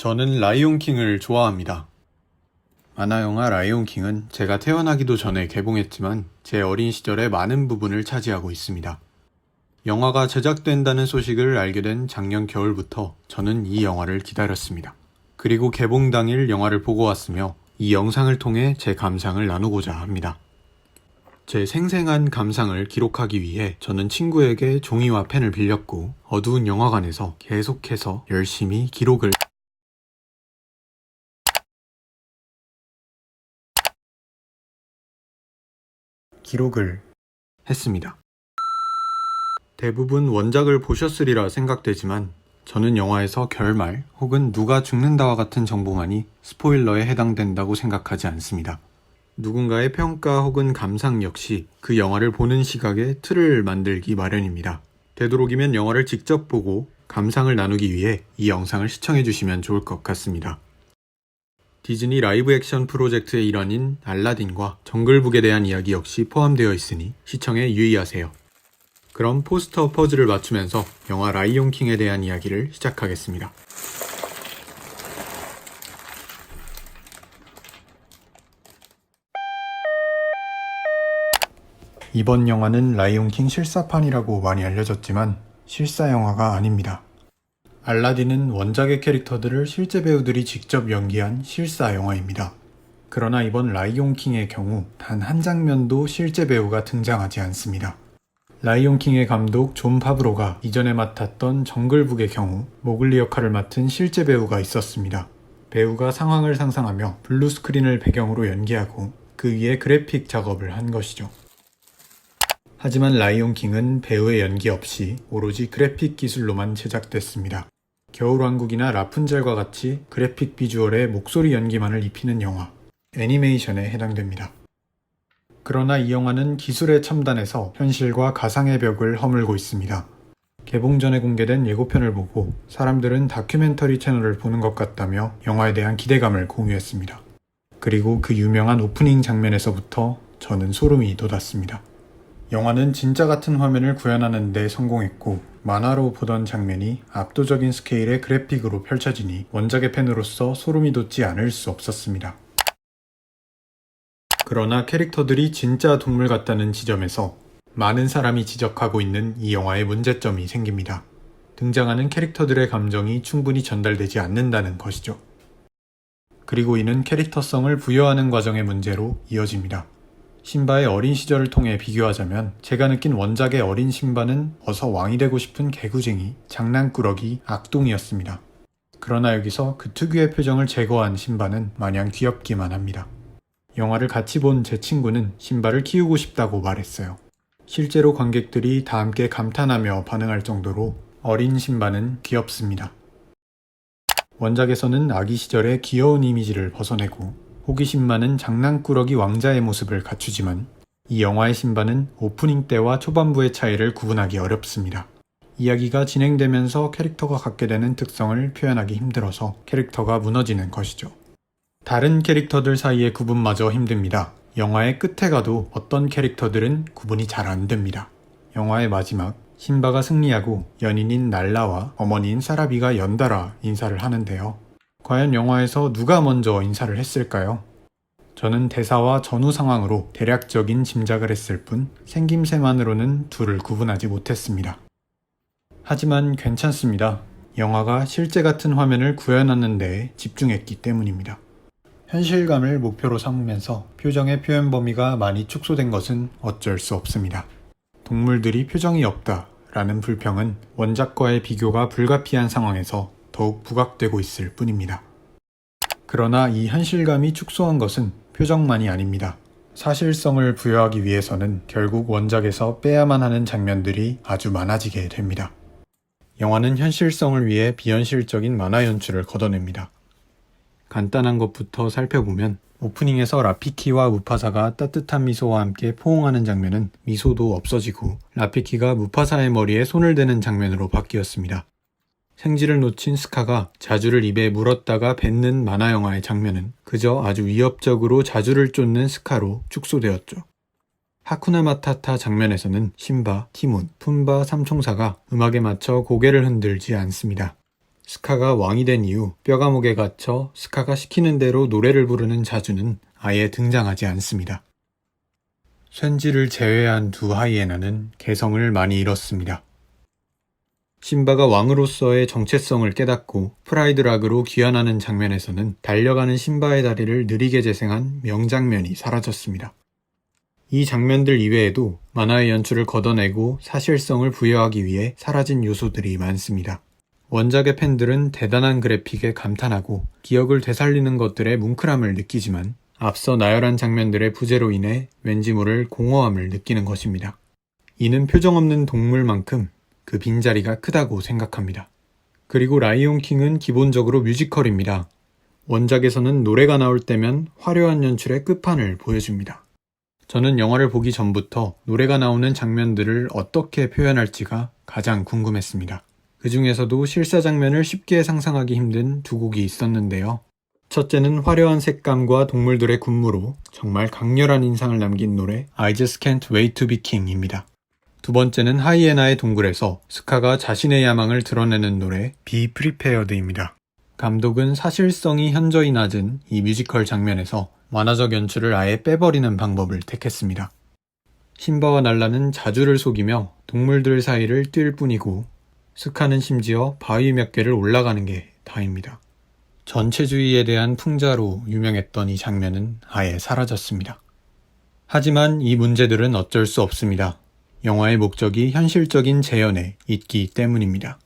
저는 라이온킹을 좋아합니다. 만화 영화 라이온킹은 제가 태어나기도 전에 개봉했지만 제 어린 시절의 많은 부분을 차지하고 있습니다. 영화가 제작된다는 소식을 알게 된 작년 겨울부터 저는 이 영화를 기다렸습니다. 그리고 개봉 당일 영화를 보고 왔으며 이 영상을 통해 제 감상을 나누고자 합니다. 제 생생한 감상을 기록하기 위해 저는 친구에게 종이와 펜을 빌렸고 어두운 영화관에서 계속해서 열심히 기록을 기록을 했습니다. 대부분 원작을 보셨으리라 생각되지만 저는 영화에서 결말 혹은 누가 죽는다와 같은 정보만이 스포일러에 해당된다고 생각하지 않습니다. 누군가의 평가 혹은 감상 역시 그 영화를 보는 시각의 틀을 만들기 마련입니다. 되도록이면 영화를 직접 보고 감상을 나누기 위해 이 영상을 시청해 주시면 좋을 것 같습니다. 디즈니 라이브 액션 프로젝트의 일환인 알라딘과 정글북에 대한 이야기 역시 포함되어 있으니 시청에 유의하세요. 그럼 포스터 퍼즐을 맞추면서 영화 라이온 킹에 대한 이야기를 시작하겠습니다. 이번 영화는 라이온킹 실사판이라고 많이 알려졌지만 실사 영화가 아닙니다. 알라딘은 원작의 캐릭터들을 실제 배우들이 직접 연기한 실사 영화입니다. 그러나 이번 라이온킹의 경우 단 한 장면도 실제 배우가 등장하지 않습니다. 라이온킹의 감독 존 파브로가 이전에 맡았던 정글북의 경우 모글리 역할을 맡은 실제 배우가 있었습니다. 배우가 상황을 상상하며 블루 스크린을 배경으로 연기하고 그 위에 그래픽 작업을 한 것이죠. 하지만 라이온킹은 배우의 연기 없이 오로지 그래픽 기술로만 제작됐습니다. 겨울왕국이나 라푼젤과 같이 그래픽 비주얼에 목소리 연기만을 입히는 영화, 애니메이션에 해당됩니다. 그러나 이 영화는 기술의 첨단에서 현실과 가상의 벽을 허물고 있습니다. 개봉 전에 공개된 예고편을 보고 사람들은 다큐멘터리 채널을 보는 것 같다며 영화에 대한 기대감을 공유했습니다. 그리고 그 유명한 오프닝 장면에서부터 저는 소름이 돋았습니다. 영화는 진짜 같은 화면을 구현하는 데 성공했고 만화로 보던 장면이 압도적인 스케일의 그래픽으로 펼쳐지니 원작의 팬으로서 소름이 돋지 않을 수 없었습니다. 그러나 캐릭터들이 진짜 동물 같다는 지점에서 많은 사람이 지적하고 있는 이 영화의 문제점이 생깁니다. 등장하는 캐릭터들의 감정이 충분히 전달되지 않는다는 것이죠. 그리고 이는 캐릭터성을 부여하는 과정의 문제로 이어집니다. 신바의 어린 시절을 통해 비교하자면 제가 느낀 원작의 어린 신바는 어서 왕이 되고 싶은 개구쟁이, 장난꾸러기, 악동이었습니다. 그러나 여기서 그 특유의 표정을 제거한 신바는 마냥 귀엽기만 합니다. 영화를 같이 본 제 친구는 신바를 키우고 싶다고 말했어요. 실제로 관객들이 다 함께 감탄하며 반응할 정도로 어린 신바는 귀엽습니다. 원작에서는 아기 시절의 귀여운 이미지를 벗어내고 호기심 많은 장난꾸러기 왕자의 모습을 갖추지만 이 영화의 신바는 오프닝 때와 초반부의 차이를 구분하기 어렵습니다. 이야기가 진행되면서 캐릭터가 갖게 되는 특성을 표현하기 힘들어서 캐릭터가 무너지는 것이죠. 다른 캐릭터들 사이의 구분마저 힘듭니다. 영화의 끝에 가도 어떤 캐릭터들은 구분이 잘 안 됩니다. 영화의 마지막, 신바가 승리하고 연인인 날라와 어머니인 사라비가 연달아 인사를 하는데요. 과연 영화에서 누가 먼저 인사를 했을까요? 저는 대사와 전후 상황으로 대략적인 짐작을 했을 뿐 생김새만으로는 둘을 구분하지 못했습니다. 하지만 괜찮습니다. 영화가 실제 같은 화면을 구현하는 데에 집중했기 때문입니다. 현실감을 목표로 삼으면서 표정의 표현 범위가 많이 축소된 것은 어쩔 수 없습니다. 동물들이 표정이 없다 라는 불평은 원작과의 비교가 불가피한 상황에서 더욱 부각되고 있을 뿐입니다. 그러나 이 현실감이 축소한 것은 표정만이 아닙니다. 사실성을 부여하기 위해서는 결국 원작에서 빼야만 하는 장면들이 아주 많아지게 됩니다. 영화는 현실성을 위해 비현실적인 만화 연출을 걷어냅니다. 간단한 것부터 살펴보면 오프닝에서 라피키와 무파사가 따뜻한 미소와 함께 포옹하는 장면은 미소도 없어지고 라피키가 무파사의 머리에 손을 대는 장면으로 바뀌었습니다. 생지를 놓친 스카가 자주를 입에 물었다가 뱉는 만화 영화의 장면은 그저 아주 위협적으로 자주를 쫓는 스카로 축소되었죠. 하쿠나 마타타 장면에서는 신바, 티몬, 푼바 삼총사가 음악에 맞춰 고개를 흔들지 않습니다. 스카가 왕이 된 이후 뼈감옥에 갇혀 스카가 시키는 대로 노래를 부르는 자주는 아예 등장하지 않습니다. 쇤지를 제외한 두 하이에나는 개성을 많이 잃었습니다. 신바가 왕으로서의 정체성을 깨닫고 프라이드락으로 귀환하는 장면에서는 달려가는 신바의 다리를 느리게 재생한 명장면이 사라졌습니다. 이 장면들 이외에도 만화의 연출을 걷어내고 사실성을 부여하기 위해 사라진 요소들이 많습니다. 원작의 팬들은 대단한 그래픽에 감탄하고 기억을 되살리는 것들의 뭉클함을 느끼지만 앞서 나열한 장면들의 부재로 인해 왠지 모를 공허함을 느끼는 것입니다. 이는 표정 없는 동물만큼 그 빈자리가 크다고 생각합니다. 그리고 라이온 킹은 기본적으로 뮤지컬입니다. 원작에서는 노래가 나올 때면 화려한 연출의 끝판을 보여줍니다. 저는 영화를 보기 전부터 노래가 나오는 장면들을 어떻게 표현할지가 가장 궁금했습니다. 그 중에서도 실사 장면을 쉽게 상상하기 힘든 두 곡이 있었는데요. 첫째는 화려한 색감과 동물들의 군무로 정말 강렬한 인상을 남긴 노래 I Just Can't Wait to Be King입니다. 두 번째는 하이에나의 동굴에서 스카가 자신의 야망을 드러내는 노래 Be Prepared입니다. 감독은 사실성이 현저히 낮은 이 뮤지컬 장면에서 만화적 연출을 아예 빼버리는 방법을 택했습니다. 신바와 날라는 자주를 속이며 동물들 사이를 뛸 뿐이고 스카는 심지어 바위 몇 개를 올라가는 게 다입니다. 전체주의에 대한 풍자로 유명했던 이 장면은 아예 사라졌습니다. 하지만 이 문제들은 어쩔 수 없습니다. 영화의 목적이 현실적인 재현에 있기 때문입니다.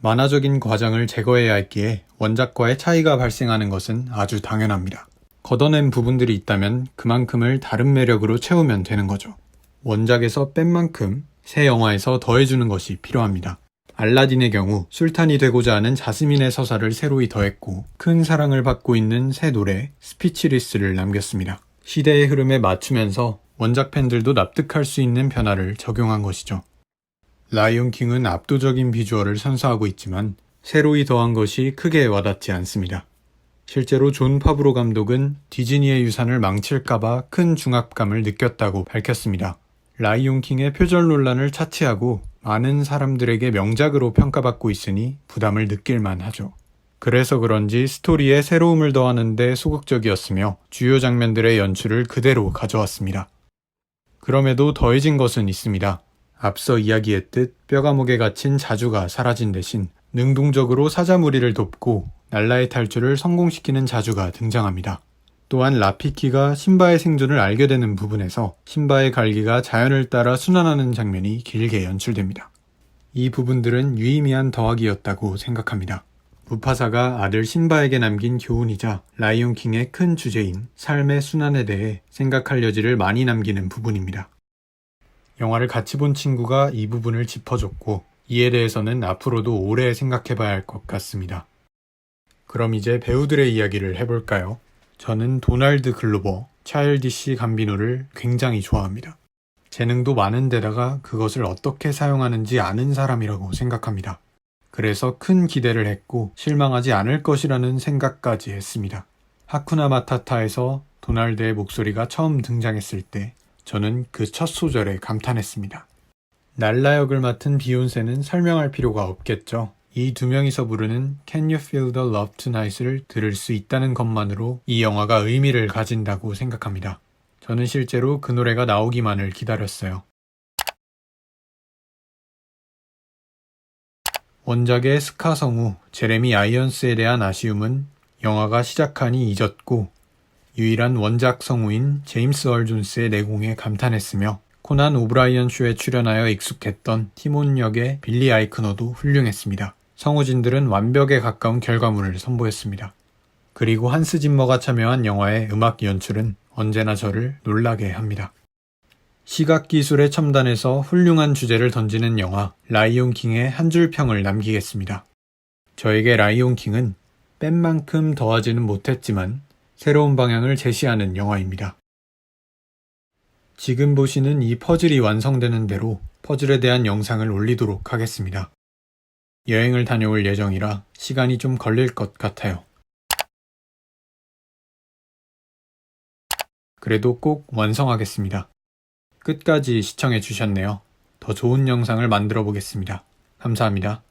만화적인 과정을 제거해야 했기에 원작과의 차이가 발생하는 것은 아주 당연합니다. 걷어낸 부분들이 있다면 그만큼을 다른 매력으로 채우면 되는 거죠. 원작에서 뺀 만큼 새 영화에서 더해주는 것이 필요합니다. 알라딘의 경우 술탄이 되고자 하는 자스민의 서사를 새로이 더했고 큰 사랑을 받고 있는 새 노래 스피치리스를 남겼습니다. 시대의 흐름에 맞추면서 원작 팬들도 납득할 수 있는 변화를 적용한 것이죠. 라이온 킹은 압도적인 비주얼을 선사하고 있지만 새로이 더한 것이 크게 와닿지 않습니다. 실제로 존 파브로 감독은 디즈니의 유산을 망칠까봐 큰 중압감을 느꼈다고 밝혔습니다. 라이온 킹의 표절 논란을 차치하고 많은 사람들에게 명작으로 평가받고 있으니 부담을 느낄만 하죠. 그래서 그런지 스토리에 새로움을 더하는데 소극적이었으며 주요 장면들의 연출을 그대로 가져왔습니다. 그럼에도 더해진 것은 있습니다. 앞서 이야기했듯 뼈가목에 갇힌 자주가 사라진 대신 능동적으로 사자무리를 돕고 날라의 탈출을 성공시키는 자주가 등장합니다. 또한 라피키가 신바의 생존을 알게 되는 부분에서 신바의 갈기가 자연을 따라 순환하는 장면이 길게 연출됩니다. 이 부분들은 유의미한 더하기였다고 생각합니다. 무파사가 아들 신바에게 남긴 교훈이자 라이온 킹의 큰 주제인 삶의 순환에 대해 생각할 여지를 많이 남기는 부분입니다. 영화를 같이 본 친구가 이 부분을 짚어줬고 이에 대해서는 앞으로도 오래 생각해봐야 할 것 같습니다. 그럼 이제 배우들의 이야기를 해볼까요? 저는 도널드 글로버, 차일디시 감비노를 굉장히 좋아합니다. 재능도 많은데다가 그것을 어떻게 사용하는지 아는 사람이라고 생각합니다. 그래서 큰 기대를 했고 실망하지 않을 것이라는 생각까지 했습니다. 하쿠나 마타타에서 도날드의 목소리가 처음 등장했을 때 저는 그 첫 소절에 감탄했습니다. 날라 역을 맡은 비욘세는 설명할 필요가 없겠죠. 이 두 명이서 부르는 Can You Feel the Love Tonight을 들을 수 있다는 것만으로 이 영화가 의미를 가진다고 생각합니다. 저는 실제로 그 노래가 나오기만을 기다렸어요. 원작의 스카 성우 제레미 아이언스에 대한 아쉬움은 영화가 시작하니 잊었고 유일한 원작 성우인 제임스 얼 존스의 내공에 감탄했으며 코난 오브라이언 쇼에 출연하여 익숙했던 티몬 역의 빌리 아이크너도 훌륭했습니다. 성우진들은 완벽에 가까운 결과물을 선보였습니다. 그리고 한스 짐머가 참여한 영화의 음악 연출은 언제나 저를 놀라게 합니다. 시각 기술의 첨단에서 훌륭한 주제를 던지는 영화 라이온 킹의 한 줄 평을 남기겠습니다. 저에게 라이온 킹은 뺀 만큼 더하지는 못했지만 새로운 방향을 제시하는 영화입니다. 지금 보시는 이 퍼즐이 완성되는 대로 퍼즐에 대한 영상을 올리도록 하겠습니다. 여행을 다녀올 예정이라 시간이 좀 걸릴 것 같아요. 그래도 꼭 완성하겠습니다. 끝까지 시청해 주셨네요. 더 좋은 영상을 만들어 보겠습니다. 감사합니다.